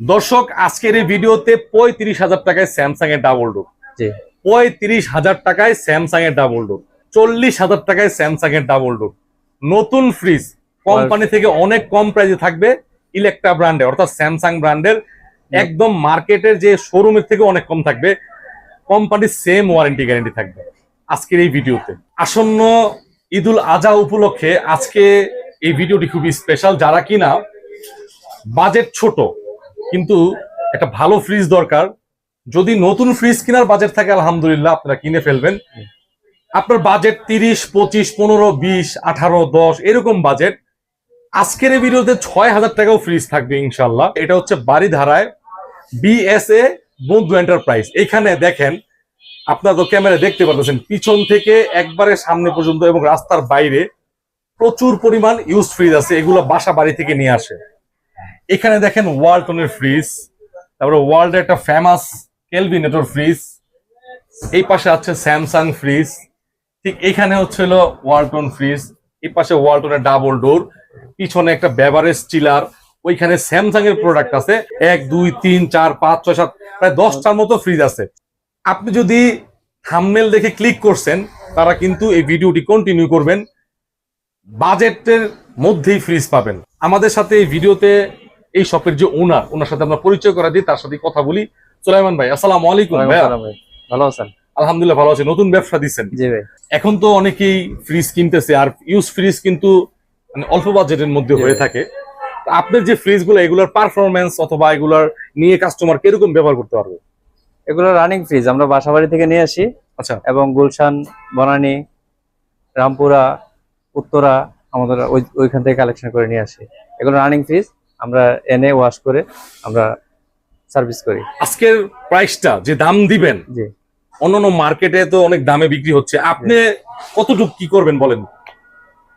দর্শক আজকের এই ভিডিওতে পঁয়ত্রিশ হাজার টাকায় স্যামসাং এর ডাবল ডোর পঁয়ত্রিশ হাজার টাকায় স্যামসাং এর ডাবল ডোর চল্লিশ হাজার টাকায় স্যামসাং এর ডাবল ডোর নতুন ফ্রিজ কোম্পানি থেকে অনেক কম প্রাইসে থাকবে ইলেকট্রা ব্র্যান্ডে অর্থাৎ স্যামসাং ব্র্যান্ডের একদম মার্কেটের যে শোরুমের থেকে অনেক কম থাকবে। কোম্পানির সেম ওয়ারেন্টি গ্যারেন্টি থাকবে আজকের এই ভিডিওতে। আসন্ন ঈদুল আজহা উপলক্ষে আজকে এই ভিডিওটি খুবই স্পেশাল যারা কিনা বাজেট ছোট কিন্তু একটা ভালো ফ্রিজ দরকার। যদি নতুন ফ্রিজ কেনার বাজেট থাকে, আলহামদুলিল্লাহ আপনারা কিনে ফেলবেন। আপনার বাজেট তিরিশ, পঁচিশ, পনেরো, বিশ, আঠারো, দশ, এরকম বাজেট আজকের এই ভিডিওতে ছয় হাজার টাকাও ফ্রিজ থাকবে ইনশাল্লাহ এটা হচ্ছে বাড়ি ধারায় বিএসএ বন্ধু এন্টারপ্রাইজ এখানে দেখেন, আপনারা তো ক্যামেরা দেখতে পারতেছেন, পিছন থেকে একবারে সামনে পর্যন্ত এবং রাস্তার বাইরে প্রচুর পরিমাণ ইউজ ফ্রিজ আছে। এগুলো বাসা বাড়ি থেকে নিয়ে আসে। এখানে দেখেন ওয়ালটনের ফ্রিজ, তারপরে ওয়ার্ল্ডের একটা ফেমাস কেলভিনেটর ফ্রিজ, এই পাশে আছে স্যামসাং ফ্রিজ ঠিক এখানে হচ্ছে হলো ওয়ালটন ফ্রিজ এই পাশে ওয়ালটনের ডাবল ডোর পিছনে একটা বেভারেজ চিলার ওইখানে স্যামসাং এর প্রোডাক্ট আছে, এক, দুই, তিন, চার, পাঁচ, ছয়, সাত, প্রায় দশটার মতো ফ্রিজ আছে। আপনি যদি থামনেল দেখে ক্লিক করছেন, তারা কিন্তু এই ভিডিওটি কন্টিনিউ করবেন, বাজেটের মধ্যেই ফ্রিজ পাবেন। আমাদের সাথে এই ভিডিওতে এই শপের যে ওনার ওনার সাথে আমরা পরিচয় করা দিই তার সাথে কথা বলি। সুলাইমান ভাই আসসালাম আলাইকুম ভাইয়া। ভালো আছেন? আলহামদুলিল্লাহ ভালো আছে। নতুন ব্যবসা দিচ্ছেন। ভাই। এখন তো অনেকেই ফ্রিজ কিনতেছে আর ইউজ ফ্রিজ কিন্তু মানে অল্প বাজেটের মধ্যে হয়ে থাকে। আপনার যে ফ্রিজগুলো এগুলোর পারফরমেন্স অথবা এগুলার নিয়ে কাস্টমার কীরকম ব্যবহার করতে পারবে? এগুলো রানিং ফ্রিজ আমরা বাসাবাড়ি থেকে নিয়ে আসি। আচ্ছা। এবং গুলশান বনানী রামপুরা উত্তরা আমাদের ওই ওইখান থেকে কালেকশন করে নিয়ে আসি। এগুলো রানিং ফ্রিজ আমরা এনে ওয়াশ করে আমরা সার্ভিস করি। আজকের প্রাইসটা যে দাম দিবেন জি। অন্যান্য মার্কেটে তো অনেক দামে বিক্রি হচ্ছে। আপনি কতটুকু কি করবেন বলেন?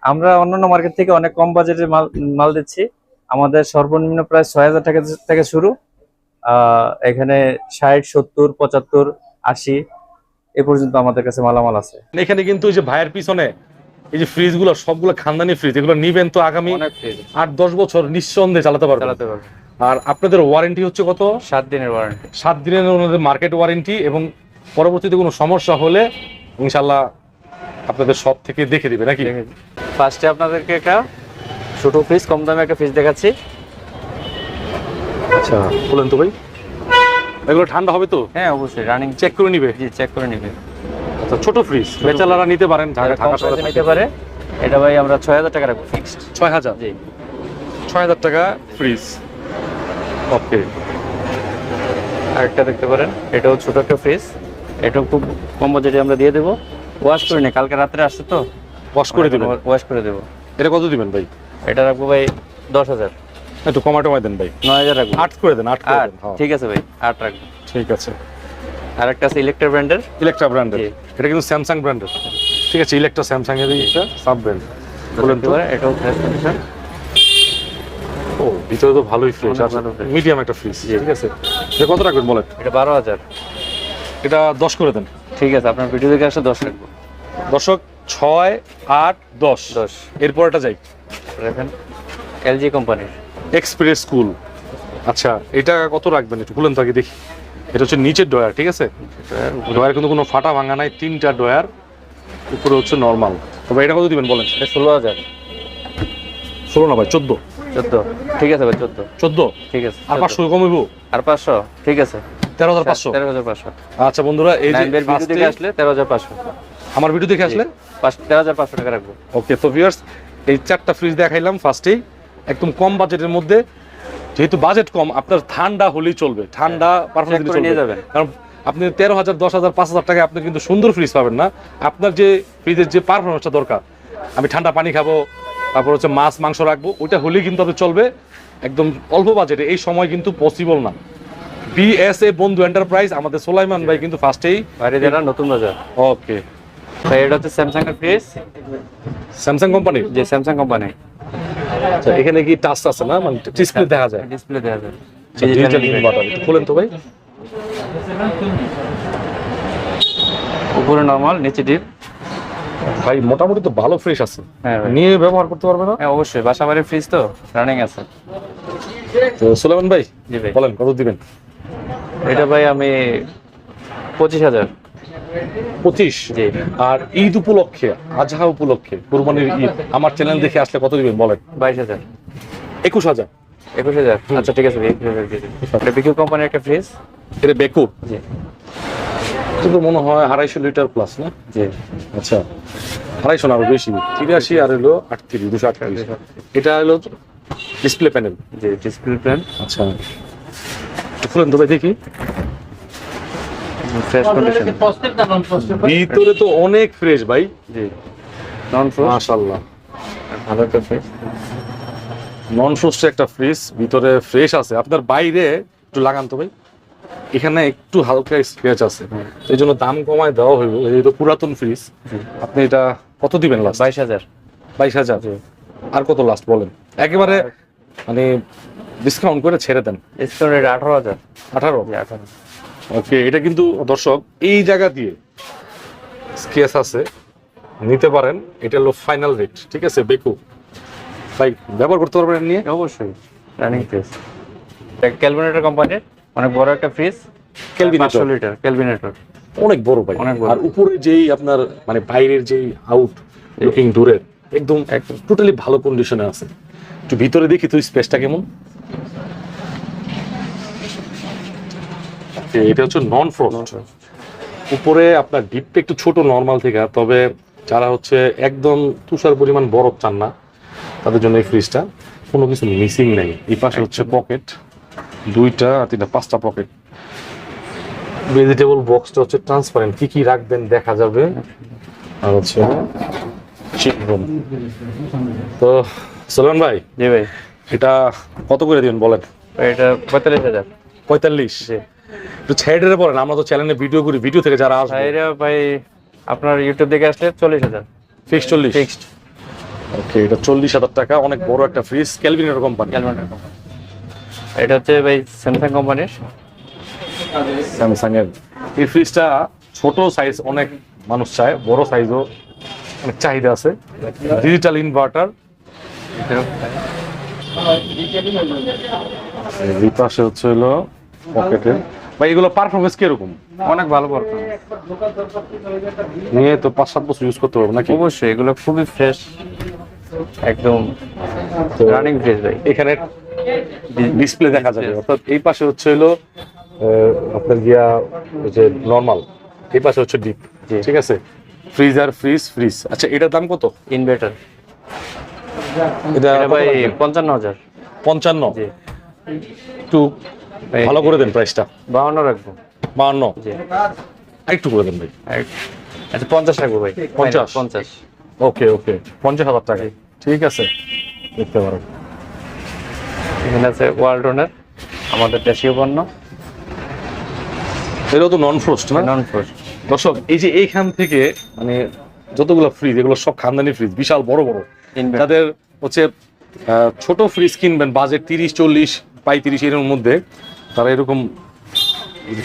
আমরা অন্যান্য মার্কেট থেকে অনেক কম বাজেটের মাল মাল দিচ্ছি। আমাদের সর্বনিম্ন প্রায় ছয় হাজার টাকা থেকে শুরু। আহ, এখানে ষাট সত্তর পঁচাত্তর আশি এ পর্যন্ত আমাদের কাছে মালামাল আছে। এখানে কিন্তু যে ভাইয়ের পিছনে এই যে ফ্রিজগুলো সবগুলো খানদানি ফ্রিজ এগুলো নিবেন তো আগামী আট দশ বছর নিঃসন্দেহে চালাতে পারবেন। চালাতে পারবে আর আপনাদের ওয়ারেন্টি হচ্ছে কত? সাত দিনের ওয়ারেন্টি সাত দিনের ওনাদের মার্কেট ওয়ারেন্টি এবং পরবর্তীতে কোনো সমস্যা হলে ইনশাল্লাহ আপনাদের সব থেকে দেখে দিবে নাকি? ফার্স্টে আপনাদেরকে একটা ছোট ফ্রিজ কম দামে একটা ফ্রিজ দেখাচ্ছি। আচ্ছা বলেন তো ভাই। এগুলো ঠান্ডা হবে তো? হ্যাঁ অবশ্যই। রানিং চেক করে নিবে। জি চেক করে নিবে। আচ্ছা ছোট ফ্রিজ বেচালারা নিতে পারেন ঢাকা শহরে নিতে পারে এটা ভাই আমরা ছয় হাজার টাকা রাখব ফিক্সড ছয় হাজার? জি। ছয় হাজার টাকা ফ্রিজ ওকে আরেকটা দেখতে পারেন এটাও ছোট একটা ফ্রিজ এটাও খুব কম বাজেটে আমরা দিয়ে দেবো। ওয়াশ করে নি কালকে রাত্রে আসছে তো। ওয়াশ করে দিবেন? ওয়াশ করে দেবো। এটা কত দিবেন ভাই? এটা রাখব ভাই দশ হাজার। একটু কমা টমাই দেন ভাই। নয় হাজার রাখব। আট করে দেন আট হ্যাঁ, ঠিক আছে ভাই আট রাখব। ঠিক আছে। আর একটা আছে ইলেকট্রিক ব্র্যান্ডের ইলেকট্রা ব্র্যান্ডের এটা কিন্তু স্যামসাং ব্র্যান্ডের ঠিক আছে ইলেকট্রা স্যামসাং এর একটা সাব ব্র্যান্ড বলেন তো। এটাও ফ্রেশ কন্ডিশন ও ভিতরে তো ভালোই ফ্রিজ আছে। মিডিয়াম একটা ফ্রিজ ঠিক আছে। এটা কত রাখবেন বলেন? এটা বারো হাজার। এটা দশ করে দেন। ঠিক আছে আপনার ভিডিও দেখে আসলে দশ রাখব। দর্শক ছয় আট দশ। দশ। এরপর এটা যাই। রাখেন এলজি কোম্পানির এক্সপ্রেস স্কুল আচ্ছা এটা কত রাখবেন? একটু খুলেন তো আগে দেখি। এটা হচ্ছে নিচের ডয়ার ঠিক আছে? ডয়ার কিন্তু কোনো ফাটা ভাঙা নাই তিনটা ডয়ার উপরে হচ্ছে নর্মাল তবে এটা কত দিবেন বলেন? ষোলো হাজার। ষোলো না ভাই চোদ্দ? চোদ্দ। ঠিক আছে ভাই চোদ্দ। চোদ্দ? ঠিক আছে আর পাঁচশো কমিব আর পাঁচশো? ঠিক আছে। তেরো হাজার পাঁচশো? তেরো হাজার পাঁচশো। আচ্ছা বন্ধুরা এই যে আসলে তেরো হাজার পাঁচশো। আমার ভিডিও দেখে আসলে? তেরো হাজার পাঁচশো টাকা রাখব। ওকে তো ভিউয়ার্স এই চারটা ফ্রিজ দেখাইলাম ফার্স্টেই একদম কম বাজেটের মধ্যে। যেহেতু বাজেট কম আপনার ঠান্ডা হলেই চলবে। ঠান্ডা পারফরমেন্স নিয়ে যাবেন। কারণ আপনি তেরো হাজার দশ হাজার পাঁচ হাজার টাকায় আপনি কিন্তু সুন্দর ফ্রিজ পাবেন না। আপনার যে ফ্রিজের যে পারফরমেন্সটা দরকার আমি ঠান্ডা পানি খাব তারপর হচ্ছে মাছ মাংস রাখব ওইটা হলেই কিন্তু আপনি চলবে। একদম অল্প বাজেটে এই সময় কিন্তু পসিবল না। বিএসএ বন্ধু এন্টারপ্রাইজ আমাদের সোলাইমান ভাই কিন্তু ফার্স্টেই বাইরে যারা নতুন বাজার। ওকে ভাই এটা হচ্ছে স্যামসাং এর ফ্রিজ স্যামসাং কোম্পানির যে স্যামসাং কোম্পানি আচ্ছা এখানে কি টাচ আছে না? মানে ডিসপ্লে দেখা যায়। ডিসপ্লে দেওয়া যাবে ডিজিটাল ইনভার্টার একটু খুলেন তো ভাই। উপরে নর্মাল নিচে ডিপ ভাই মোটামুটি তো ভালো ফ্রেশ আছে। হ্যাঁ নিয়ে ব্যবহার করতে পারবে না? হ্যাঁ অবশ্যই। বাসা বাড়ির ফ্রিজ তো রানিং আছে। তো সুলেমান ভাই জি ভাই। বলেন কত দিবেন? এটা ভাই আমি পঁচিশ হাজার। পঁচিশ। আর ঈদ উপলক্ষে আজহা উপলক্ষে কুরবানির ঈদ। আমার চ্যানেল দেখে আসলে কত দিবেন বলেন। বাইশ হাজার। একুশ হাজার। একুশ হাজার। আচ্ছা ঠিক আছে। এটা বিকিউ কোম্পানির একটা ফ্রিজ এটা বেকুর জি। কিন্তু মনে হয় আড়াইশো লিটার প্লাস না? জি। আচ্ছা। আড়াইশো না আরও বেশি। তিরাশি আর হলো আটত্রিশ দুশো আটত্রিশ। এটা হলো display panel G display plan আচ্ছা। খুলেন তো ভাই দেখি। ফ্রেশ কন্ডিশন ভিতরে তো অনেক ফ্রেশ ভাই। জি। নন ফ্রোজ মাশাল্লাহ ভালো একটা ফ্রিজ নন ফ্রোস্টের একটা ফ্রিজ ভিতরে ফ্রেশ আছে। আপনার বাইরে একটু লাগান তো ভাই। এখানে একটু হালকা স্ক্র্যাচ আছে। এই জন্য দাম কমায় দেওয়া হইব। এই তো পুরাতন ফ্রিজ আপনি এটা কত দিবেন লাস্ট বাইশ হাজার। বাইশ হাজার? আর কত লাস্ট বলেন? একেবারে মানে ডিসকাউন্ট করে ছেড়ে দেন। রেট আঠারো হাজার। আঠারো? আঠারো। ওকে এটা কিন্তু দর্শক এই জায়গা দিয়ে স্কেচ আছে। নিতে পারেন এটা হলো ফাইনাল রেট ঠিক আছে বেকু। ভাই ব্যবহার করতে পারবেন নিয়ে? অবশ্যই রানিং ফ্রিজ ক্যালভিনেটর কোম্পানির অনেক বড় একটা ফ্রিজ। পাঁচশো লিটার ক্যালভিনেটর অনেক বড় ভাই। অনেক আর উপরে যেই আপনার মানে বাইরের যেই আউট লুকিং দূরের একদম একদম। টোটালি ভালো কন্ডিশনে আছে। একটু ভিতরে দেখি তুই স্পেসটা কেমন? এটা হচ্ছে নন ফ্রস্ট উপরে আপনার ডিপটা একটু ছোট নর্মাল থেকে। তবে যারা হচ্ছে একদম তুষার পরিমাণ বরফ চান না তাদের জন্য এই ফ্রিজটা কোনো কিছু মিসিং নেই। এই পাশে হচ্ছে পকেট দুইটা আর তিনটা পাঁচটা পকেট ভেজিটেবল বক্সটা হচ্ছে ট্রান্সপারেন্ট কি কি রাখবেন দেখা যাবে। আর হচ্ছে তো সোলান ভাই জি ভাই। এটা কত করে দিবেন বলেন? এটা পঁয়তাল্লিশ হাজার। পঁয়তাল্লিশ। একটু ছেড়ে বলেন আমরা তো চ্যানেলে ভিডিও করি ভিডিও থেকে যারা আসবে। ভাইরা ভাই আপনার ইউটিউব দেখে আসলে চল্লিশ হাজার। ফিক্স চল্লিশ। ফিক্সড ওকে এটা চল্লিশ হাজার টাকা অনেক বড় একটা ফ্রিজ ক্যালভিনের কোম্পানি ক্যালভিনেটর কোম্পানি এটা হচ্ছে ভাই স্যামসাং কোম্পানির স্যামসাং এর এই ফ্রিজটা ছোট সাইজ অনেক মানুষ চায় বড় সাইজও অনেক চাহিদা আছে। ডিজিটাল ইনভার্টার এই পাশে হচ্ছে হলো পকেটের ভাই এগুলো পারফরমেন্স কীরকম? অনেক ভালো পারফরমেন্স নিয়ে তো পাঁচ সাত বছর ইউজ করতে পারব নাকি? অবশ্যই এগুলো খুবই ফ্রেশ একদম রানিং ফ্রিজ ভাই। এখানে ডিসপ্লে দেখা যাবে। অর্থাৎ এই পাশে হচ্ছে হলো আপনার গিয়া ওই যে নর্মাল এই পাশে হচ্ছে ডিপ। ঠিক আছে? ফ্রিজ আর ফ্রিজ ফ্রিজ আচ্ছা এটার দাম কত? ইনভার্টার এটা ভাই পঞ্চান্ন হাজার। পঞ্চান্ন? একটু ভাই ভালো করে দেন প্রাইসটা বাউন্ন রাখব। বাহান্ন। জি। একটু করে দেন ভাই। আচ্ছা পঞ্চাশ রাখব ভাই। পঞ্চাশ? পঞ্চাশ। ওকে ওকে। পঞ্চাশ হাজার টাকা। ঠিক আছে। দেখতে পারো। এখানে আছে ওয়ালটনের আমাদের দেশীয় পণ্য। এটাও তো নন ফ্রোস্ট না? নন ফ্রোজ দর্শক এই যে এইখান থেকে মানে যতগুলো ফ্রিজ এগুলো সব খানদানি ফ্রিজ বিশাল বড় বড়। যাদের হচ্ছে ছোট ফ্রিজ কিনবেন বাজেট তিরিশ চল্লিশ পঁয়ত্রিশ এর মধ্যে। তারা এরকম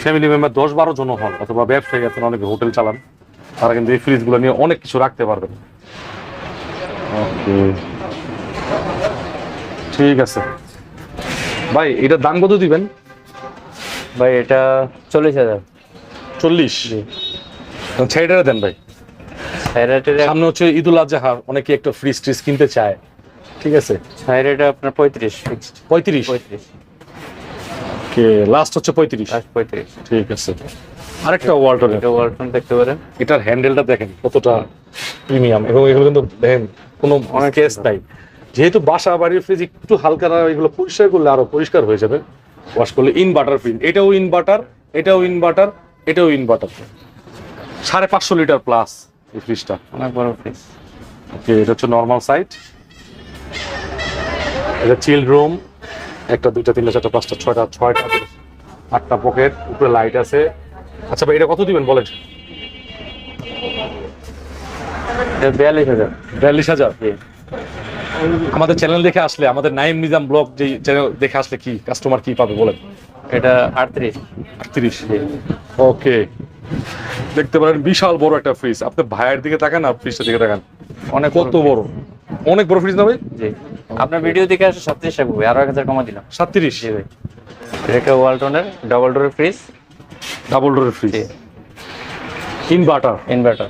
ফ্যামিলি মেম্বার দশ বারো জন হন অথবা ব্যবসায়ী আছেন অনেকে হোটেল চালান তারা কিন্তু এই ফ্রিজগুলো নিয়ে অনেক কিছু রাখতে পারবেন। Okay. ঠিক আছে। ভাই এটার দাম কত দিবেন? ভাই এটা চল্লিশ হাজার। চল্লিশ? ছেড়ে দেন ভাই। সামনে হচ্ছে ঈদুল আজহা অনেকে একটা ফ্রিজ ট্রিজ কিনতে চায়। ঠিক আছে? থাইরয়েড আপনার পঁয়ত্রিশ পঁয়ত্রিশ? পঁয়ত্রিশ। কে লাস্ট হচ্ছে পঁয়ত্রিশ। লাস্ট পঁয়ত্রিশ। ঠিক আছে। আরেকটা ওয়াল্টনের এটা ওয়ালটন দেখতে পারেন। এটার হ্যান্ডেলটা দেখেন কতটা প্রিমিয়াম এবং এগুলো কিন্তু দেখেন কোনো অনেক কেস নাই। যেহেতু বাসা বাড়ির ফ্রিজ একটু হালকা এগুলো পরিষ্কার করলে আরও পরিষ্কার হয়ে যাবে। ওয়াশ করলে ইনভার্টার ফ্রিজ এটাও ইনভার্টার এটাও ইনভার্টার এটাও ইনভার্টার সাড়ে পাঁচশো লিটার প্লাস এই ফ্রিজটা অনেক বড় ফ্রিজ ওকে এটা হচ্ছে নর্মাল সাইট এটা চিল রুম একটা দুইটা তিনটা চারটা পাঁচটা ছয়টা ছয়টা আটটা পকেট উপরে লাইট আছে। আচ্ছা ভাই এটা কত দিবেন বলেন? বিয়াল্লিশ হাজার। বিয়াল্লিশ হাজার? আমাদের চ্যানেল দেখে আসলে আমাদের নাইম নিজাম ব্লগ যে চ্যানেল দেখে আসলে কি কাস্টমার কি পাবে বলেন? এটা আটত্রিশ। আটত্রিশ? ওকে দেখতে পারেন বিশাল বড় একটা ফ্রিজ আপনি ভাইয়ের দিকে তাকান আর ফ্রিজটার দিকে তাকান। অনেক কত বড়? অনেক বড় ফ্রিজ না ভাই? জি। আপনার ভিডিও দেখে আসে সাতত্রিশ রাখব ভাই আরও এক হাজার কমা দিলাম। সাতত্রিশ? জি ভাই। এটা একটা ওয়ালটনের ডাবল ডোরের ফ্রিজ ডাবল ডোরের ফ্রিজ জি ইনভার্টার ইনভার্টার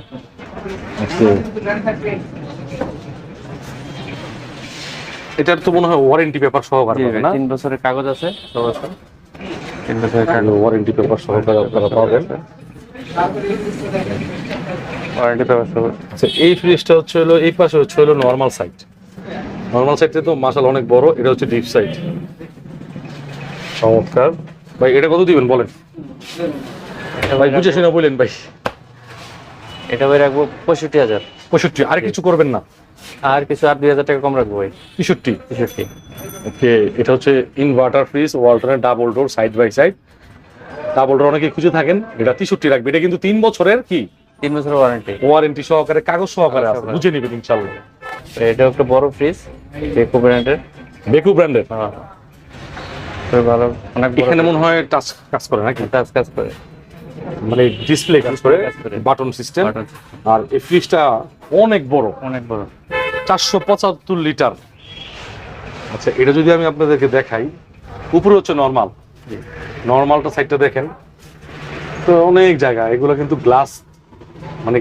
এটার তো মনে হয় ওয়ারেন্টি পেপার সহকারে জি পাবে না? তিন বছরের কাগজ আছে তিন বছরের কাগজ ওয়ারেন্টি পেপার সহকারে আপনারা পাবেন। ওয়ারেন্টি সব আচ্ছা এই ফ্রিজটা হচ্ছে হলো এই পাশে হচ্ছে হলো নর্মাল সাইড নর্মাল সাইডটা তো মাসাল অনেক বড় এটা হচ্ছে ডিপ সাইড চমৎকার। ভাই এটা কত দিবেন বলেন? ভাই বুঝে শুনে বলেন ভাই। এটা ভাই রাখব পঁয়ষট্টি হাজার। পঁয়ষট্টি আর কিছু করবেন না? আর কিছু আর দুই হাজার টাকা কম রাখব ভাই। তেষট্টি? তেষট্টি। ওকে এটা হচ্ছে inverter fridge ওয়ালটনের double door side by side double door অনেকে খুঁজে থাকেন এটা তেষট্টি রাখবে। এটা কিন্তু তিন বছরের কি? তিন বছরের ওয়ারেন্টি ওয়ারেন্টি সহকারে কাগজ সহকারে আছে। বুঝে নেবেন ইনশাল্লাহ এটা একটা বড় ফ্রিজ বেকো ব্র্যান্ডের বেকু ব্র্যান্ডের হ্যাঁ। ভালো অনেক এখানে মনে হয় টাচ কাজ করে নাকি? কাজ কাজ করে। মানে ডিসপ্লে কাজ করে বাটন সিস্টেম আর এই ফ্রিজটা অনেক বড়। অনেক বড়। চারশো পঁচাত্তর লিটার আচ্ছা এটা যদি আমি আপনাদেরকে দেখাই উপরে হচ্ছে নর্মাল নর্মালটা সাইডটা দেখেন। তো অনেক জায়গা এগুলো কিন্তু গ্লাস মানে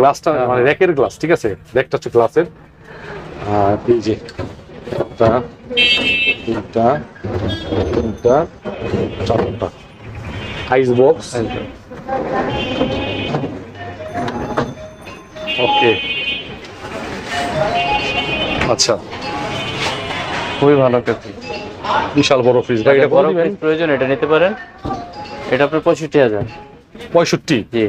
গ্লাসটা মানে র্যাকের গ্লাস ঠিক আছে? র্যাকটা হচ্ছে গ্লাসের আর এই যে একটা তিনটা তিনটা চারটা। আইস বক্স ওকে আচ্ছা। খুবই ভালো একটা ফ্রিজ বিশাল বড় ফ্রিজ ভাই এটা প্রয়োজন এটা নিতে পারেন। এটা আপনার পঁয়ষট্টি হাজার। পঁয়ষট্টি? জি।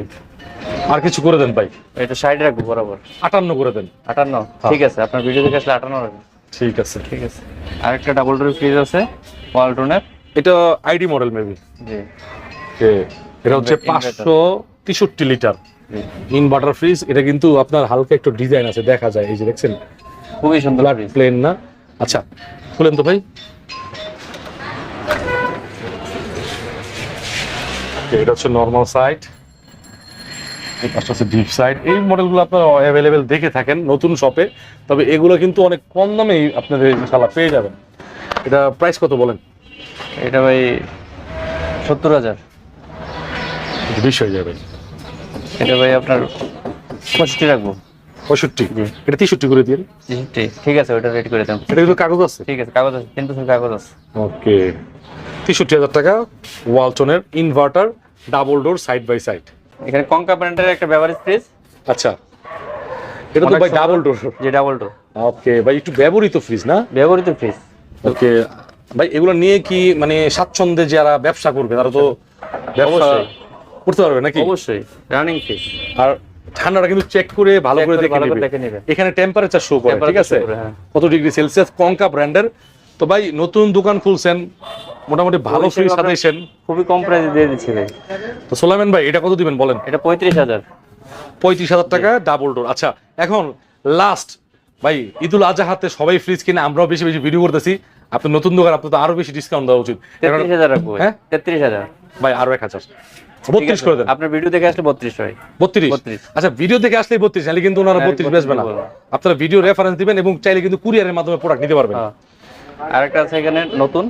আর কিছু করে দেন ভাই। এটা সাইড রাখব বরাবর। আটান্ন করে দেন। আটান্ন? ঠিক আছে আপনার ভিডিও দেখে আসলে আটান্ন রাখব ঠিক আছে। ঠিক আছে। আরেকটা ডাবল ডোর ফ্রিজ আছে ওয়ালটনের এটা আইডি মডেল মেবি জি। এটা হচ্ছে পাঁচশো তেষট্টি লিটার। ইনভার্টার ফ্রিজ এটা কিন্তু আপনার হালকা একটু ডিজাইন আছে দেখা যায় এই যে দেখছেন? খুবই সুন্দর প্লেন না? আচ্ছা খুলেন তো ভাই। এটা হচ্ছে নর্মাল সাইড এই পাশটা হচ্ছে ডিপ সাইড এই মডেলগুলো আপনারা অ্যাভেলেবেল দেখে থাকেন নতুন শপে তবে এগুলো কিন্তু অনেক কম দামেই আপনাদের ইনশাল্লাহ পেয়ে যাবেন। এটা প্রাইস কত বলেন? এটা ভাই সত্তর হাজার। বেশি হয়ে যাবে। এটা ভাই আপনার পঁয়ষট্টি রাখব। পঁয়ষট্টি? এটা তেষট্টি করে তেষট্টি। ঠিক আছে ওটা রেডি করে দেন। এটা কিন্তু কাগজ আছে? ঠিক আছে কাগজ আছে তিন বছর কাগজ আছে। ওকে। তেষট্টি হাজার টাকা ওয়ালটনের inverter double door side by side এখানে কঙ্কা ব্র্যান্ডের একটা ব্যবহারিক ফ্রিজ আচ্ছা। এটা তো ভাই ডাবল ডোর যে ডাবল ডোর ওকে ভাই একটু ব্যবহৃত ফ্রিজ না? ব্যবহৃত ফ্রিজ ওকে ভাই এগুলো নিয়ে কি মানে স্বাচ্ছন্দ্যে যারা ব্যবসা করবে তারা তো ব্যবসা করতে পারবে নাকি? অবশ্যই রানিং ফ্রিজ আর ঠান্ডাটা কিন্তু চেক করে ভালো করে দেখে নেবে। এখানে টেম্পারেচার শো করে ঠিক আছে? হ্যাঁ। কত ডিগ্রি সেলসিয়াস কঙ্কা ব্র্যান্ডের তো ভাই নতুন দোকান খুলছেন। মোটামুটি ভালো আপনার- সাজাইছেন খুবই কম প্রাইসে দিয়ে দিচ্ছি ভাই। তো সোলাইমান ভাই এটা কত দিবেন বলেন? এটা পঁয়ত্রিশ হাজার। পঁয়ত্রিশ হাজার টাকা ডাবল ডোর আচ্ছা এখন লাস্ট ভাই ঈদুল আজহাতে সবাই ফ্রিজ কিনে আমরাও বেশি বেশি ভিডিও করতেছি। আপনি নতুন দোকান আপনার তো আরও বেশি ডিসকাউন্ট দেওয়া উচিত। তেত্রিশ হাজার রাখব হ্যাঁ? তেত্রিশ হাজার। ভাই আরও এক হাজার। বত্রিশ করে দেন। আপনার ভিডিও দেখে আসলে বত্রিশ হয়। বত্রিশ? 32 আচ্ছা ভিডিও দেখে আসলেই বত্রিশ তাহলে কিন্তু ওনারা হ্যাঁ, বত্রিশ 32 বেচবে না। আপনারা ভিডিও রেফারেন্স দিবেন এবং চাইলে কিন্তু কুরিয়ারের মাধ্যমে প্রোডাক্ট নিতে পারবেন। হ্যাঁ। আরেকটা আছে এখানে নতুন।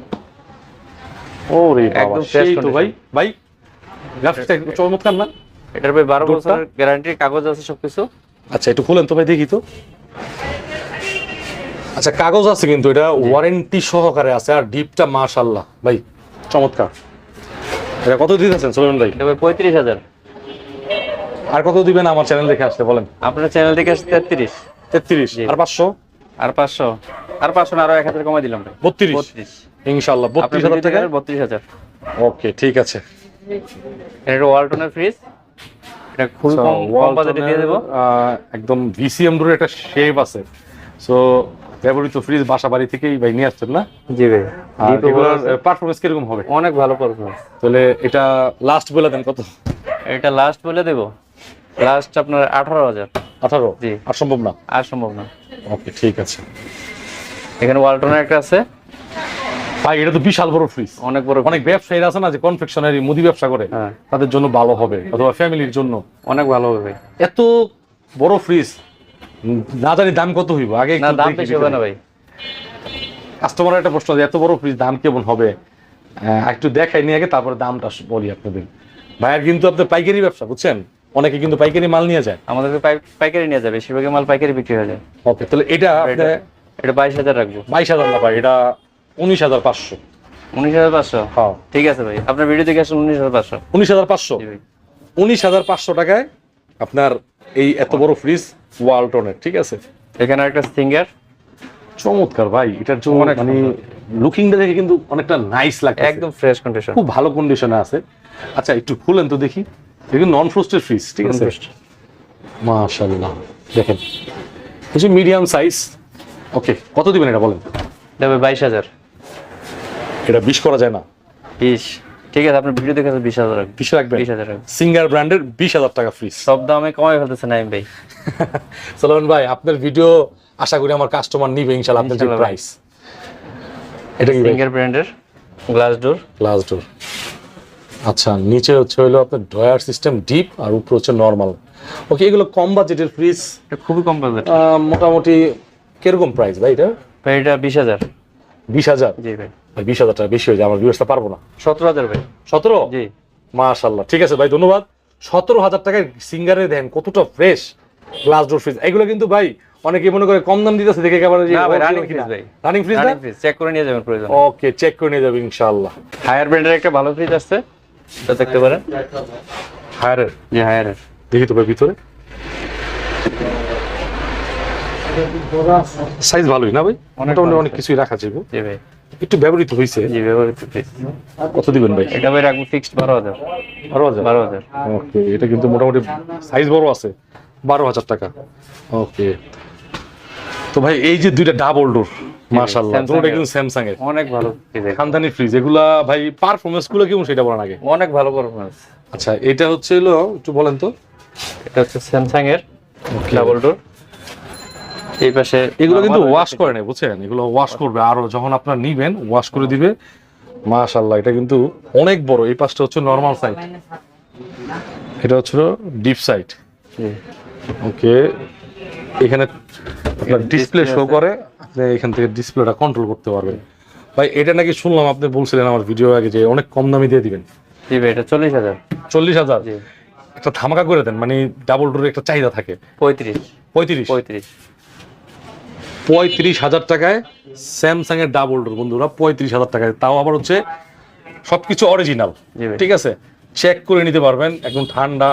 ওরে একদম তো ভাই। ভাই চমৎকার না? এটার ভাই 12 বছরের কাগজ আছে সবকিছু। আচ্ছা একটু খুলেন তো ভাই দেখি তো। আচ্ছা কাগজ আছে কিন্তু এটা ওয়ারেন্টি সহকারে আছে আর ডিপটা মাশাআল্লাহ। ভাই চমৎকার। এটা কত দিতেছেন সুলেমান ভাই? এটা 35000 আর কত দিবেন আমার চ্যানেল দেখে আসতে বলেন? আপনার চ্যানেল দেখে আসতে 33 33 আর 500 আর 500 আর 500 না আরও 1000 কমাই দিলাম ভাই। 32 32 ইনশাআল্লাহ 32000 টাকা 32000 ওকে ঠিক আছে। এটা ওয়ালটনের ফ্রিজ এটা খুব কম বাজেটে দিয়ে দেব। একদম ভিসিএম ধরে একটা শেপ আছে। সো ব্যবহৃত ফ্রিজ বাসা বাড়ি থেকেই ভাই নিয়ে আসছেন না? জি ভাই এগুলোর পারফরমেন্স কীরকম হবে? অনেক ভালো পারফরমেন্স তাহলে এটা লাস্ট বলে দেন কত? এটা লাস্ট বলে দেব। লাস্ট আপনার আঠারো হাজার। আঠারো? জি। আর সম্ভব না? আর সম্ভব না। ওকে ঠিক আছে। এখানে ওয়ালটনের একটা আছে। ভাই এটা তো বিশাল বড় ফ্রিজ অনেক বড় অনেক ব্যবসায়ীরা আছে না যে কনফেকশনারি মুদি ব্যবসা করে হ্যাঁ। তাদের জন্য ভালো হবে অথবা ফ্যামিলির জন্য। অনেক ভালো হবে। এত বড় ফ্রিজ না জানি দাম কত হইব আগে না একটু দাম বেশি হবে না ভাই। কাস্টমার একটা প্রশ্ন এত বড় ফ্রিজ দাম কেমন হবে? একটু দেখাই নিয়ে আগে তারপরে দামটা বলি আপনাদের। ভাইয়ের কিন্তু আপনার পাইকারি ব্যবসা বুঝছেন? অনেকে কিন্তু পাইকারি মাল নিয়ে যায়। আমাদের পাই- পাইকারি নিয়ে যাবে বেশিরভাগই মাল পাইকারি বিক্রি হয়ে যায়। ওকে তাহলে এটা এটা এটা বাইশ হাজার রাখব। বাইশ হাজার না ভাই এটা উনিশ হাজার পাঁচশো। উনিশ হাজার পাঁচশো? হ্যাঁ। ঠিক আছে ভাই। আপনার ভিডিও দেখে আসুন উনিশ হাজার পাঁচশো। উনিশ হাজার পাঁচশো। উনিশ হাজার পাঁচশো টাকায় আপনার এই এত বড় ফ্রিজ ওয়ালটনের ঠিক আছে? এখানে একটা সিঙ্গার চমৎকার ভাই এটার জন্য অনেক মানে লুকিংটা দেখে কিন্তু অনেকটা নাইস লাগে একদম ফ্রেশ কন্ডিশন খুব ভালো কন্ডিশনে আছে। আচ্ছা একটু খুলেন তো দেখি। দেখুন নন ফ্রোস্টেড ফ্রিজ ঠিক আছে? মাশাআল্লাহ। দেখেন। হচ্ছে মিডিয়াম সাইজ ওকে কত দিবেন এটা বলেন? দেবে বাইশ হাজার। এটা বিশ করা যায় না। বিশ। ঠিক আছে আপনার ভিডিও দেখে বিশ হাজার। বিশ রাখবেন বিশ হাজার সিঙ্গার ব্র্যান্ডের বিশ হাজার টাকা ফ্রিজ সব দামে কমাই ফেলতেছে নাইম ভাই। সালমান ভাই আপনার ভিডিও আশা করি আমার কাস্টমার নিবে ইনশাআল্লাহ আপনার যে প্রাইস এটা কি সিঙ্গার ব্র্যান্ডের গ্লাস ডোর গ্লাস ডোর আচ্ছা নিচে হচ্ছে হলো আপনার ড্রয়ার সিস্টেম ডিপ আর উপরে হচ্ছে নর্মাল ওকে এগুলো কম বাজেটের ফ্রিজ এটা খুবই কম বাজেট মোটামুটি কীরকম প্রাইস ভাই এটা? ভাই এটা বিশ হাজার। বিশ হাজার। জি ভাই। বিশ হাজার টাকা বেশি হয়ে যায় আমার ভিউয়ার্সটা পারব না। সতেরো হাজার ভাই। সতেরো? জি। মাশাল্লাহ ঠিক আছে ভাই ধন্যবাদ। সতেরো হাজার টাকায় সিঙ্গারে দেন কতটা ফ্রেশ গ্লাস ডোর ফ্রিজ এগুলো কিন্তু ভাই অনেকে মনে করে কম দাম দিতেছে দেখে কেমন ভাই রানিং ফ্রিজ ভাই। Running fridge running fridge check করে নিয়ে যাবেন প্রয়োজন ওকে চেক করে নিয়ে যাবে ইনশাআল্লাহ। হায়ার ব্র্যান্ডের একটা ভালো ফ্রিজ আসছে এটা দেখতে পারেন। হায়ারের জি হায়ারের দেখি তো ভাই ভিতরে। সাইজ ভালোই না ভাই? অনেক মোটামুটি অনেক কিছুই রাখা যাবে। জি ভাই। একটু ব্যবহৃত হয়েছে জি ব্যবহৃত কত দিবেন ভাই? এটা ভাই রাখব ফিক্সড বারো হাজার। বারো হাজার? বারো হাজার। ওকে এটা কিন্তু মোটামুটি সাইজ বড় আছে। বারো হাজার টাকা। ওকে তো ভাই এই যে দুইটা ডাবল ডোর Samsung দুটোটা কিন্তু স্যামসাং এর অনেক ভালো খানদানি ফ্রিজ এগুলা ভাই পারফরমেন্সগুলো কেমন সেটা বলেন আগে? অনেক ভালো পারফরমেন্স আচ্ছা এটা হচ্ছে হলো একটু বলেন তো। এটা হচ্ছে স্যামসাং এর ডাবল ডোর এই পাশে এগুলো কিন্তু ওয়াশ করে নেই বুঝছেন? এগুলো ওয়াশ করবে। আরও যখন আপনার নিবেন ওয়াশ করে দিবে। মাশাল্লাহ এটা কিন্তু অনেক বড়। এই পাশটা হচ্ছে নর্মাল সাইড এটা হচ্ছে ডিপ সাইড ওকে। এখানে আপনার ডিসপ্লে শো করে। আপনি এখান থেকে ডিসপ্লেটা কন্ট্রোল করতে পারবেন। ভাই এটা নাকি শুনলাম আপনি বলছিলেন আমার ভিডিও আগে যে অনেক কম দামে দিয়ে দিবেন। জি ভাই এটা চল্লিশ হাজার। চল্লিশ হাজার? একটা ধামাকা করে দেন মানে ডাবল ডোরের একটা চাহিদা থাকে। পঁয়ত্রিশ। পঁয়ত্রিশ? পঁয়ত্রিশ। পঁয়ত্রিশ হাজার টাকায় স্যামসাং এর ডাবল ডোর বন্ধুরা পঁয়ত্রিশ হাজার টাকায়। তাও আবার হচ্ছে সবকিছু অরিজিনাল ঠিক আছে? চেক করে নিতে পারবেন একদম ঠান্ডা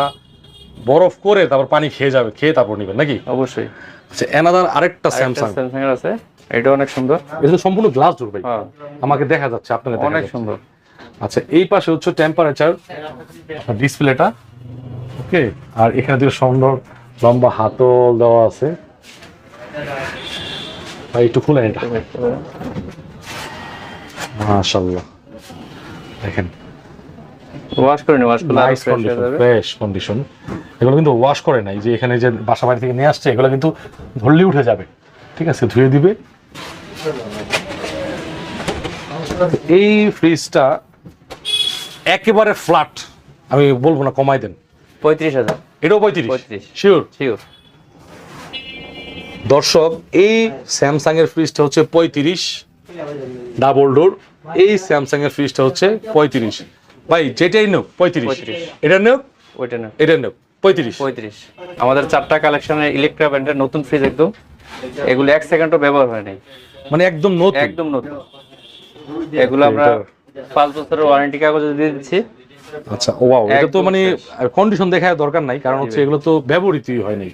বরফ করে তারপর পানি খেয়ে যাবে খেয়ে তারপর নিবেন নাকি? অবশ্যই। আচ্ছা এনাদার আরেকটা স্যামসাং স্যামসাং এর আছে। এটা অনেক সুন্দর। এটা সম্পূর্ণ গ্লাস ভাই। হ্যাঁ। আমাকে দেখা যাচ্ছে আপনাকে অনেক সুন্দর। আচ্ছা এই পাশে হচ্ছে টেম্পারেচার ডিসপ্লেটা ওকে আর এখানে দুটো সুন্দর লম্বা হাতল দেওয়া আছে। ভাই একটু খুলে এটা। মাশাল্লাহ দেখেন। ওয়াশ করে নি ওয়াশ করলে নাইস কন্ডিশন ফ্রেশ কন্ডিশন এগুলো কিন্তু ওয়াশ করে নাই যে এখানে যে বাসা বাড়ি থেকে নিয়ে আসছে এগুলো কিন্তু ধরলে উঠে যাবে। ঠিক আছে? ধুয়ে দিবে। এই ফ্রিজটা একেবারে ফ্ল্যাট আমি বলব না কমাই দেন। পঁয়ত্রিশ হাজার। এটাও পঁয়ত্রিশ? 35 শিওর শিওর দর্শক এই স্যামসাং এর ফ্রিজটা হচ্ছে পঁয়ত্রিশ ডাবল ডোর। এই স্যামসাং এর ফ্রিজটা হচ্ছে পঁয়ত্রিশ। ভাই যেটাই নোক পঁয়ত্রিশ। 35 এটা নোক? ওইটা না এটা নোক পঁয়ত্রিশ। পঁয়ত্রিশ। আমাদের চারটা কালেকশনের ইলেকট্রা ব্র্যান্ডের নতুন ফ্রিজ একদম। এগুলো এক সেকেন্ডও ব্যবহার হয় নাই। মানে একদম নতুন। একদম নতুন। এগুলো আমরা পাঁচ বছরের ওয়ারেন্টি কাগজ দিয়ে দিচ্ছি। আচ্ছা ওয়াও এটা তো মানে কন্ডিশন দেখার দরকার নাই কারণ হচ্ছে এগুলো তো ব্যবহৃতই হয় নাই।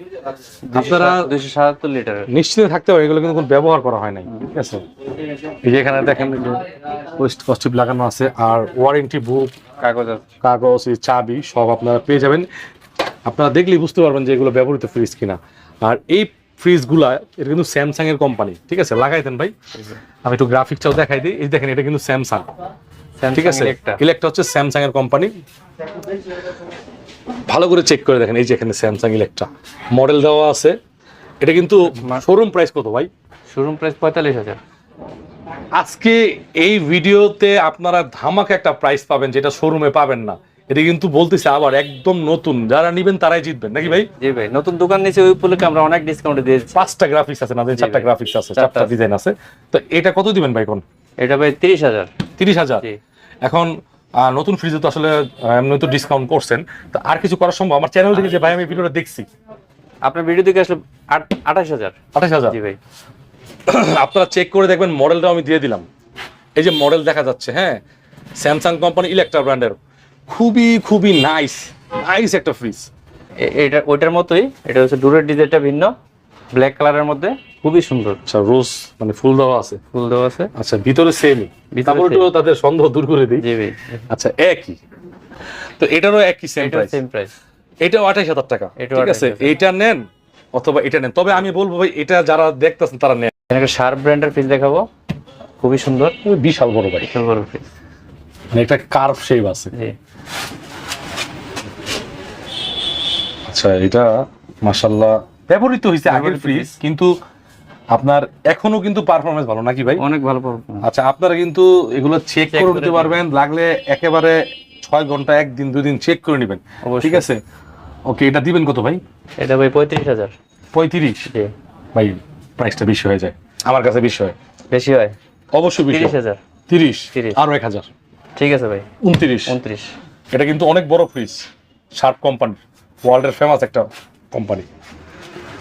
আপনারা দুইশো সাতাত্তর লিটারের নিশ্চিত থাকতে পারেন এগুলো কিন্তু কোনো ব্যবহার করা হয় নাই ঠিক আছে? এই যে এখানে দেখেন ওয়েস্ট কস্টিপ লাগানো আছে আর ওয়ারেন্টি বুক কাগজ কাগজ চাবি সব আপনারা পেয়ে যাবেন। আপনারা দেখলেই বুঝতে পারবেন যে এগুলো ব্যবহৃত ফ্রিজ কিনা। আর এই ফ্রিজগুলা এটা কিন্তু স্যামসাং এর কোম্পানি ঠিক আছে? লাগাইতেন ভাই। আমি একটু গ্রাফিক্সটাও দেখাই দিই। এই দেখেন এটা কিন্তু স্যামসাং ঠিক আছে? ইলেকট্রা হচ্ছে স্যামসাং এর কোম্পানি ভালো করে চেক করে দেখেন এই যে এখানে স্যামসাং ইলেকট্রা মডেল দেওয়া আছে। এটা কিন্তু শোরুম প্রাইস কত ভাই? শোরুম প্রাইস পঁয়তাল্লিশ হাজার। আজকে এই ভিডিওতে আপনারা ধামাকা একটা প্রাইস পাবেন যেটা শোরুমে পাবেন না। এটা কিন্তু বলতেছে আবার একদম নতুন। যারা নিবেন তারাই জিতবেন নাকি ভাই? জি ভাই নতুন দোকান নিচে ওই উপলক্ষে আমরা অনেক ডিসকাউন্ট দিয়েছি। পাঁচটা গ্রাফিক্স আছে না চারটা গ্রাফিক্স আছে চারটা ডিজাইন আছে। তো এটা কত দিবেন ভাই কোন এটা ভাই তিরিশ হাজার। তিরিশ হাজার? জি। এখন নতুন ফ্রিজে তো আসলে এমনি তো ডিসকাউন্ট করছেন। তো আর কিছু করা সম্ভব? আমার চ্যানেল থেকে যে ভাই আমি ভিডিওটা দেখছি। আপনার ভিডিও থেকে আসলে আঠাশ হাজার। আঠাশ হাজার? জি ভাই। আপনারা চেক করে দেখবেন মডেলটা আমি দিয়ে দিলাম। এই যে মডেল দেখা যাচ্ছে হ্যাঁ? স্যামসাং কোম্পানি ইলেকট্রা ব্র্যান্ডের খুবই খুবই নাইস নাইস একটা ফ্রিজ এটা ওইটার মতোই এটা হচ্ছে ডুরের ডিজাইনটা ভিন্ন। ব্ল্যাক কালারের মধ্যে? খুবই সুন্দর। আচ্ছা রোজ মানে ফুল দেওয়া আছে। ফুল দেওয়া আছে? আচ্ছা ভিতরে সেমই ভিতরে তারপর একটু তাদের সন্দেহ দূর করে দিই। জি ভাই আচ্ছা একই। তো এটারও একই সেম এটা প্রাইস সেম প্রাইস এটাও আঠাশ হাজার টাকা। ঠিক আছে? 28,000 এইটা নেন অথবা এটা নেন। তবে আমি বলব ভাই এটা যারা দেখতেছেন তারা নেন। এখানে শার্প ব্র্যান্ডের ফ্রিজ দেখাবো। খুবই সুন্দর। বিশাল বড় ভাই। বিশাল বড় ফ্রিজ মানে একটা কার্ভ শেপ আছে। আচ্ছা এটা মাশাল্লাহ ব্যবহৃত হয়েছে আগের ফ্রিজ কিন্তু আপনার এখনও কিন্তু পারফরমেন্স ভালো নাকি ভাই? অনেক ভালো performance। আচ্ছা আপনারা কিন্তু এগুলো চেক করে নিতে পারবেন লাগলে একেবারে ছয় ঘণ্টা একদিন দুই দিন চেক করে নেবেন। ঠিক আছে? ওকে এটা দিবেন কত ভাই? এটা ভাই পঁয়ত্রিশ হাজার। পঁয়ত্রিশ? ভাই প্রাইসটা বেশি হয়ে যায়। আমার কাছে বেশি হয়। বেশি হয়? অবশ্যই বেশি তিরিশ হাজার। তিরিশ? 30 আরও এক হাজার। ঠিক আছে ভাই। উনত্রিশ। উনত্রিশ। এটা কিন্তু অনেক বড় ফ্রিজ শার্প কোম্পানি ওয়ার্ল্ডের ফেমাস একটা কোম্পানি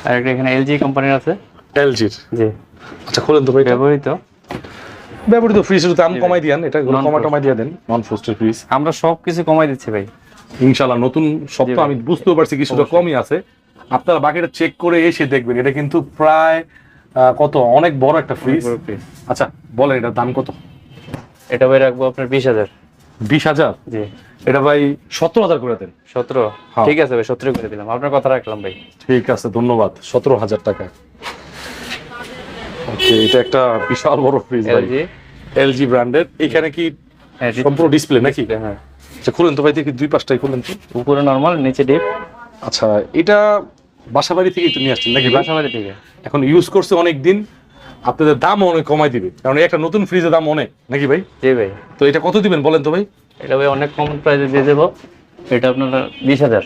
আর একটা এখানে এলজি কোম্পানির আছে। এলজির জি। আচ্ছা খুলেন তো ভাই এটা। ব্যবহৃত ব্যবহৃত ফ্রিজের দাম কমাই দিয়ান এটা। কমাই টমাই দিয়ে দেন। নন ফ্রোস্টেড ফ্রিজ আমরা সব কিছু কমাই দিচ্ছি ভাই। ইনশাল্লাহ নতুন সব তো আমি বুঝতেও পারছি কিছুটা কমই আছে। আপনারা বাকিটা চেক করে এসে দেখবেন। এটা কিন্তু প্রায় আহ, কত? অনেক বড় একটা ফ্রিজ আচ্ছা বলেন এটার দাম কত? এটা ভাই রাখব আপনার বিশ হাজার। বিশ হাজার? জি। এটা ভাই সতেরো হাজার করে দেন। সতেরো? হ্যাঁ। ঠিক আছে ভাই সতেরো করে দিলাম। আপনার কথা রাখলাম ভাই। ঠিক আছে ধন্যবাদ। সতেরো হাজার টাকা। ওকে এটা একটা বিশাল বড় ফ্রিজ ভাই। এলজি? ব্র্যান্ডের। এখানে কি হ্যাঁ সম্পূর্ণ ডিসপ্লে নাকি? হ্যাঁ। আচ্ছা খুলেন তো ভাই দেখি দুই পাশটাই খুলেন তো। উপরে নর্মাল নিচে ডিপ আচ্ছা এটা বাসা বাড়ি থেকেই তো নিয়ে আসছেন নাকি ভাই? বাসাবাড়ি থেকে। এখন ইউজ করছে অনেক দিন আপনাদের দাম অনেক কমাই দিবে। কারণ একটা নতুন ফ্রিজের দাম অনেক নাকি ভাই? জি ভাই। তো এটা কত দিবেন বলেন তো ভাই? এটা ভাই অনেক কম প্রাইসে দিয়ে দেবো। এটা আপনার বিশ হাজার।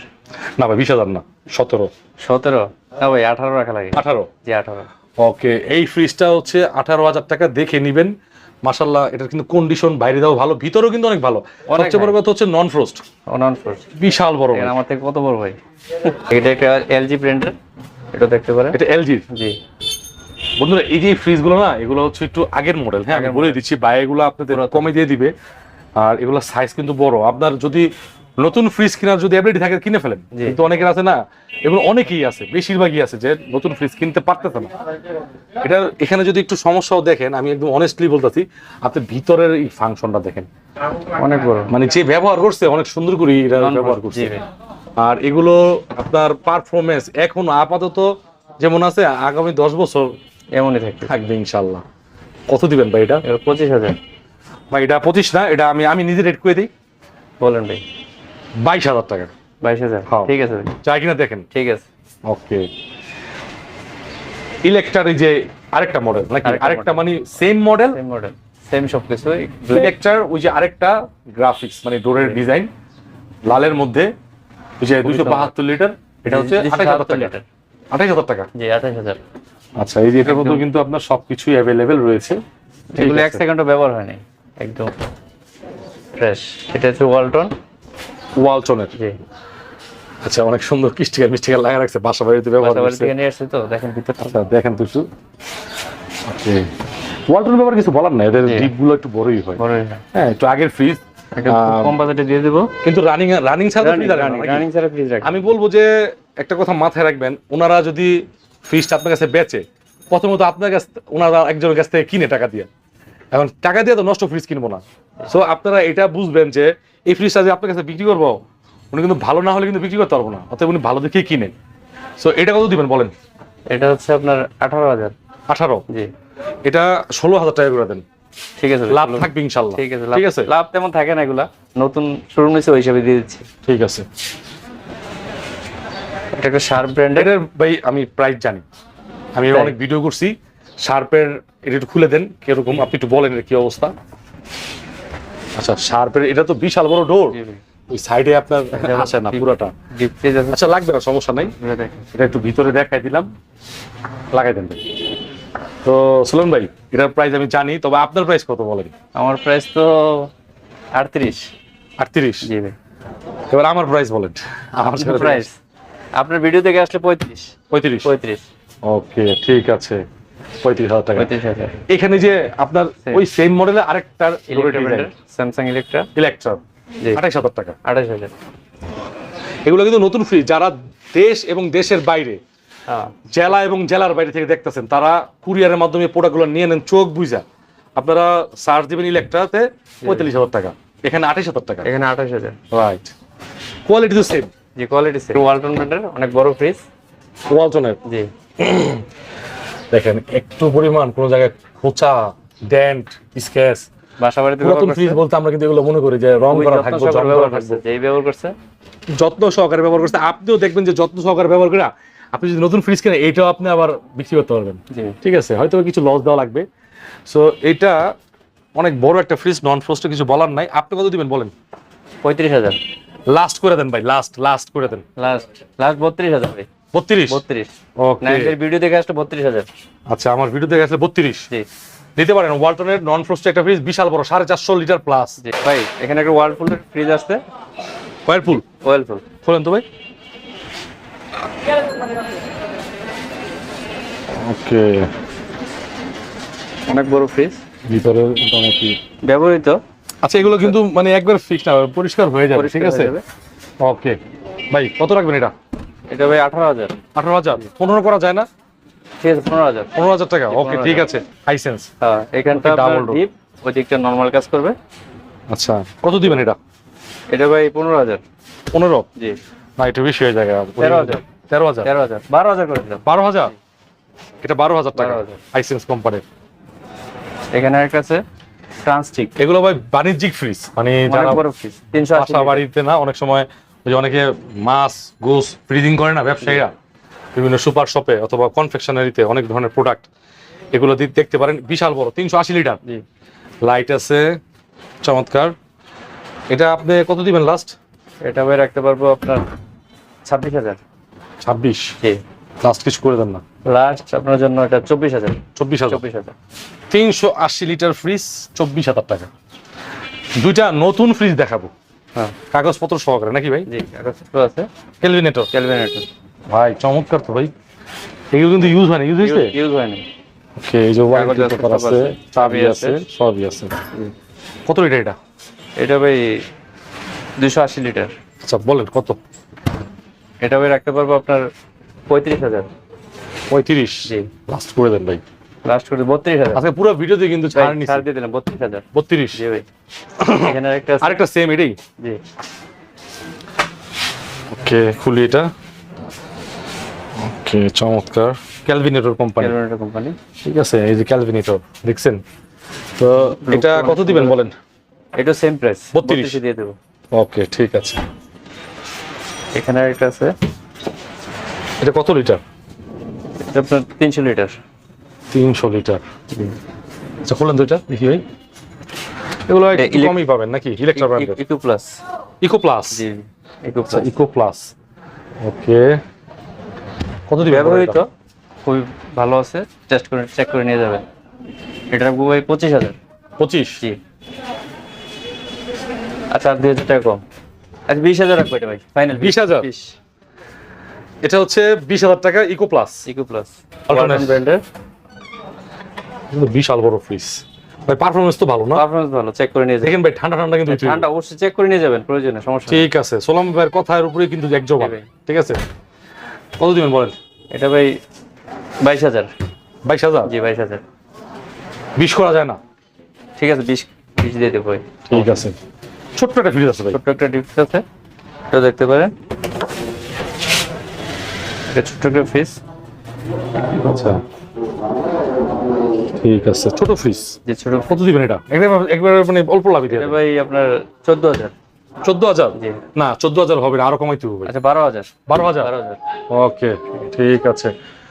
না ভাই বিশ হাজার না সতেরো। সতেরো? না ভাই আঠারো রাখা লাগে। আঠারো? জি আঠারো। ওকে এই ফ্রিজটা হচ্ছে আঠারো হাজার টাকা দেখে নিবেন। মাসাল্লাহ এটার কিন্তু কন্ডিশন বাইরে দাও ভালো ভিতরেও কিন্তু অনেক ভালো। সবচেয়ে বড় কথা হচ্ছে নন ফ্রোস্ট নন ফোর্স বিশাল বড়। আমার থেকে কত বড় ভাই? এটা একটা এলজি ব্র্যান্ডের এটা দেখতে পারেন। এটা এলজি জি। বন্ধুরা এই যে ফ্রিজগুলো না এগুলো হচ্ছে একটু আগের মডেল হ্যাঁ আমি বলে দিচ্ছি বাই এগুলো আপনাদের কমে দিয়ে দিবে। আর এগুলো সাইজ কিন্তু বড়। আপনার যদি নতুন ফ্রিজ কেনার যদি অ্যাবিলিটি থাকে কিনে ফেলেন। কিন্তু অনেকের আছে না এগুলো অনেকেই আছে বেশিরভাগই আছে যে নতুন ফ্রিজ কিনতে পারতেছে না। এটা এখানে যদি একটু সমস্যাও দেখেন আমি একদম অনেস্টলি বলতেছি আপনি ভিতরের এই ফাংশনটা দেখেন। অনেক বড়। মানে যে ব্যবহার করছে অনেক সুন্দর করে এটা ব্যবহার করছে। আর এগুলো আপনার পারফরমেন্স এখন আপাতত যেমন আছে আগামী দশ বছর এমনই থাকবে। থাকবে ইনশাল্লাহ। কত দিবেন ভাই এটা পঁচিশ হাজার। ভাই এটা পঁচিশ না এটা আমি আমি নিজে রেট করে দিই। বলেন ভাই। বাইশ হাজার টাকা। বাইশ হাজার? হ্যাঁ। ঠিক আছে চাই কিনা দেখেন। ঠিক আছে। ওকে। ইলেকট্রার যে আরেকটা মডেল নাকি? আরেকটা মানে same model same model same সব কিছু ইলেকট্রার ওই যে আরেকটা গ্রাফিক্স মানে ডোরের ডিজাইন লালের মধ্যে ওই যে দুশো বাহাত্তর লিটার এটা হচ্ছে আঠাশ হাজার টাকা। লিটার আঠাশ হাজার টাকা? জি আঠাশ হাজার। আচ্ছা এই যে এটার মধ্যে কিন্তু আপনার সবকিছুই অ্যাভেলেবেল রয়েছে। এগুলো এক। সেকেন্ডও ব্যবহার হয়নি। একদম ফ্রেশ এটা হচ্ছে ওয়ালটন ওয়ালটনের জি। আচ্ছা অনেক সুন্দর কিস্টিকার মিস্টিকার লাগা রাখছে বাসা বাড়িতে ব্যবহার করছে। থেকে নিয়ে আসছে তো দেখেন ভিতরটা। আচ্ছা দেখেন তো একটু ওকে। ওয়ালটন ব্যাপারে কিছু বলার নাই এদের জি। ডিপগুলো একটু বড়ই হয়। বড়ই হ্যাঁ। একটু আগের ফ্রিজ কম বাজেটে দিয়ে দেবো। কিন্তু রানিং রানিং ছাড়া ফ্রিজ রানিং ছাড়া ফ্রিজ রাখি আমি বলব যে একটা কথা মাথায় রাখবেন ওনারা যদি ফ্রিজটা আপনার কাছে বেচে প্রথমত আপনার কাছ ওনারা একজনের কাছ থেকে কিনে টাকা দিয়ে। এখন টাকা দিয়ে তো নষ্ট ফ্রিজ কিনবো না। সো আপনারা এটা বুঝবেন যে এই ফ্রিজটা যে আপনার কাছে বিক্রি করব উনি কিন্তু ভালো না হলে কিন্তু বিক্রি করতে পারব না অতএব উনি ভালো দেখেই কিনে সো এটা কত দিবেন বলেন? এটা হচ্ছে আপনার আঠারো হাজার। আঠারো? জি। এটা ষোলো হাজার টাকা করে দেন। ঠিক আছে। লাভ চলুন। থাকবে ইনশাল্লাহ ঠিক আছে ঠিক আছে? লাভ তেমন থাকে না এগুলা। নতুন শুরু ওই হিসাবে দিয়ে দিচ্ছি। ঠিক আছে। এটা একটা শার্প ব্র্যান্ডের এটার ভাই আমি প্রাইস জানি। আমি অনেক ভিডিও করছি। শার্পের এটা একটু খুলে দেন কীরকম আপনি একটু বলেন কি অবস্থা। আচ্ছা শার্পের এটা তো বিশাল বড় ডোর। ওই সাইডে আপনার আসে না পুরোটা? আচ্ছা লাগবে না সমস্যা নাই। এটা একটু ভিতরে দেখাই দিলাম। লাগাই দেন। তো সুলন ভাই এটার প্রাইস আমি জানি তবে আপনার প্রাইস কত বলেন? আমার প্রাইস তো আটত্রিশ। আটত্রিশ? জি ভাই। এবার আমার প্রাইস বলেন। আমার প্রাইস আপনার ভিডিও থেকে আসলে পঁয়ত্রিশ। পঁয়ত্রিশ? পঁয়ত্রিশ। ওকে ঠিক আছে। পঁয়ত্রিশ হাজার টাকা। এখানে যে আপনার ওই সেম মডেলের আরেকটার স্যামসাং ইলেকট্রা ইলেকট্রা জি। আঠাইশ হাজার টাকা। আঠাশ হাজার। এগুলো কিন্তু নতুন ফ্রিজ যারা দেশ এবং দেশের বাইরে হ্যাঁ। জেলা এবং জেলার বাইরে থেকে দেখতেছেন তারা কুরিয়ারের মাধ্যমে প্রোডাক্টগুলো নিয়ে নেন চোখ বুঝা আপনারা সার্চ দিবেন ইলেকট্রাতে পঁয়তাল্লিশ হাজার টাকা। এখানে আঠাইশ হাজার টাকা। এখানে আঠাশ হাজার। রাইট কোয়ালিটি তো সেম জি কোয়ালিটি সেম ওয়ালটন ব্র্যান্ডের অনেক বড় ফ্রিজ ওয়ালটনের জি। দেখেন একটু পরিমাণ কোনো জায়গায় খোঁচা ডেন্ট স্ক্যাচ বাসা বাড়িতে নতুন ফ্রিজ বলতে আমরা কিন্তু এগুলো মনে করি যে রং করা থাকবে জং করা থাকবে। যেই ব্যবহার করছে? যত্ন সহকারে ব্যবহার করতে আপনিও দেখবেন যে যত্ন সহকারে ব্যবহার করে আপনি যদি নতুন ফ্রিজ কেনেন এটাও আপনি আবার বিক্রি করতে পারবেন। ঠিক আছে হয়তো কিছু লস দেওয়া লাগবে। সো এটা অনেক বড় একটা ফ্রিজ নন ফ্রোস্টে কিছু বলার নাই। আপনি কত দিবেন বলেন? পঁয়ত্রিশ হাজার। লাস্ট করে দেন ভাই লাস্ট লাস্ট করে দেন। লাস্ট লাস্ট বত্রিশ হাজার ভাই। ওকে ভিডিও দেখে আসলে আচ্ছা আমার ভিডিও দেখে আসলে বত্রিশ? জি। নিতে পারেন ওয়ালটনের নন ফ্রোস্টে একটা ফ্রিজ বিশাল বড় সাড়ে চারশো লিটার প্লাস জি ভাই এখানে একটা ফ্রিজ খোলেন তো ভাই। ওকে অনেক বড় ফ্রিজ ভিতরে মোটামুটি। ব্যবহৃত। আচ্ছা এগুলো কিন্তু মানে একবার ফিক্স না পরিষ্কার হয়ে যাবে ঠিক আছে? ওকে ভাই কত রাখবেন এটা? এটা ভাই আঠারো হাজার। আঠারো হাজার? পনেরো করা যায় না? ঠিক আছে পনেরো হাজার। পনেরো হাজার টাকা? ওকে ঠিক আছে। হাইসেন্স হ্যাঁ এখানটা door. ডিপ ওই দিকটা নর্মাল কাজ করবে। আচ্ছা কত দিবেন এটা? এটা ভাই পনেরো হাজার। পনেরো? জি। না একটু বেশি হয়ে যায়। তেরো হাজার। তেরো হাজার? তেরো হাজার। বারো হাজার করে দিলাম। বারো হাজার? এটা বারো হাজার টাকা। 12,000 হাইসেন্স কোম্পানির এখানে একটা আছে ট্রান্সটিক এগুলো ভাই বাণিজ্যিক ফ্রিজ মানে যারা বাড়িতে না অনেক সময় যে অনেকে মাছ গোস ফ্রিজিং করে না ব্যবসায়ীরা। বিভিন্ন সুপার শপে অথবা কনফেকশনারিতে অনেক ধরনের প্রোডাক্ট এগুলো দেখতে পারেন। বিশাল বড় তিনশো আশি লিটার। লাইট আছে চমৎকার। এটা আপনি কত দিবেন লাস্ট এটা ভাই রাখতে পারব আপনার ছাব্বিশ হাজার। ছাব্বিশ? লাস্ট কিছু করে দেন না। লাস্ট আপনার জন্য এটা চব্বিশ হাজার। চব্বিশ হাজার। চব্বিশ হাজার। তিনশো আশি লিটার ফ্রিজ চব্বিশ হাজার টাকা। দুইটা নতুন ফ্রিজ দেখাবো। কাগজপত্র সহকারে নাকি ভাই? জি কাগজপত্র আছে। কেলভিনেটর ক্যালভিনেটর ভাই চমৎকার তো ভাই। এগুলো কিন্তু ইউজ হয়নি ইউজ হয়েছে? ইউজ হয়নি। ওকে এই যে ওয়ারেন্টি পেপার আছে চাবি আছে। সবই আছে। কত লিটার এটা? এটা ভাই দুশো আশি লিটার। আচ্ছা বলেন কত? এটা ভাই রাখতে পারব আপনার পঁয়ত্রিশ হাজার। পঁয়ত্রিশ? জি। লাস্ট করে দেন ভাই। লাস্ট করে বত্রিশ হাজার। আজকে পুরো ভিডিওতে কিন্তু ছাড় নিছি। ছাড় দিয়ে দিলাম বত্রিশ হাজার। বত্রিশ। জি ভাই। এখানে আছে। আরেকটা সেম এটাই? জি। ওকে খুলি এটা। ওকে চমৎকার। ক্যালভিনেটর কোম্পানি ক্যালভিনেটর কোম্পানি ঠিক আছে এই যে ক্যালভিনেটর দেখছেন? তো এটা কত দিবেন বলেন? এটা সেম প্রাইস 32 বত্রিশে দিয়ে দেবো। ওকে ঠিক আছে। এখানে একটা আছে। এটা কত লিটার? এটা আপনার তিনশো লিটার। তিনশো লিটার। আচ্ছা খুলেন দুইটা? দেখি ভাই। এগুলো কমই পাবেন নাকি? ইলেকট্রা ব্র্যান্ডের ইকো প্লাস ইকো প্লাস জি eco plus eco plus okay কত দিবেন ব্যবহৃত। খুবই ভালো আছে। টেস্ট করে চেক করে নিয়ে যাবেন। এটা রাখব ভাই পঁচিশ হাজার। পঁচিশ? জি। আচ্ছা আর দুই হাজার টাকা কম। আচ্ছা বিশ হাজার রাখব এটা ভাই। ফাইনাল 20,000? বিশ এটা হচ্ছে বিশ হাজার টাকা ইকো প্লাস ইকো প্লাস। ব্র্যান্ডের বিশাল বড় ফ্রিজ ভাই পারফরমেন্স তো ভালো না? পারফরমেন্স ভালো চেক করে নিয়ে দেখেন ভাই ঠান্ডা ঠান্ডা কিন্তু ঠান্ডা অবশ্যই চেক করে নিয়ে যাবেন প্রয়োজনে সমস্যা। ঠিক আছে সোলাম ভাইয়ের কথার উপরে কিন্তু এক জবাব। ঠিক আছে? কত দিবেন বলেন? এটা ভাই বাইশ হাজার। বাইশ হাজার? জি বাইশ হাজার। বিশ করা যায় না? ঠিক আছে বিশ বিশ দিয়ে দেবো ভাই। ঠিক আছে। ছোট্ট একটা ফ্রিজ আছে ভাই। ছোট্ট একটা ডিপস আছে। এটা দেখতে পারেন। এটা ছোট্ট একটা ফিস আচ্ছা। ঠিক আছে ছোট ফ্রিজ। যে ছোট কত দিবেন এটা? একবার একবার মানে অল্প লাভ এটা ভাই আপনার চোদ্দ হাজার। চোদ্দ হাজার? জি। না চোদ্দ হাজার হবে না আরও কমাইতে হবে আচ্ছা বারো হাজার। বারো হাজার? বারো হাজার। ওকে ঠিক আছে।